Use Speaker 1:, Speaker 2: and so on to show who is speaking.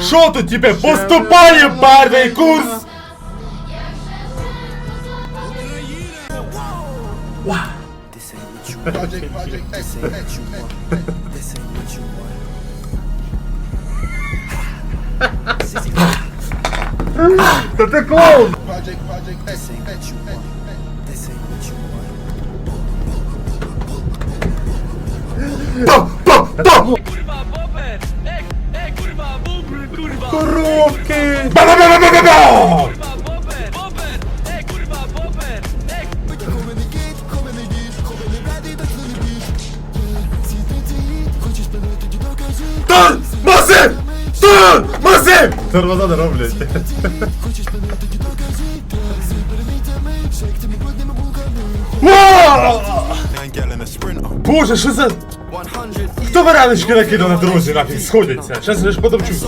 Speaker 1: Що тут тебе? Поступає перший курс!
Speaker 2: This ain't what you want. Project,
Speaker 1: Масим! Тормоза роблять. Боже, що за...
Speaker 2: 100
Speaker 1: Хто варенички накидав на дорозі нафіг сходяться? Щас я ж подавчуся.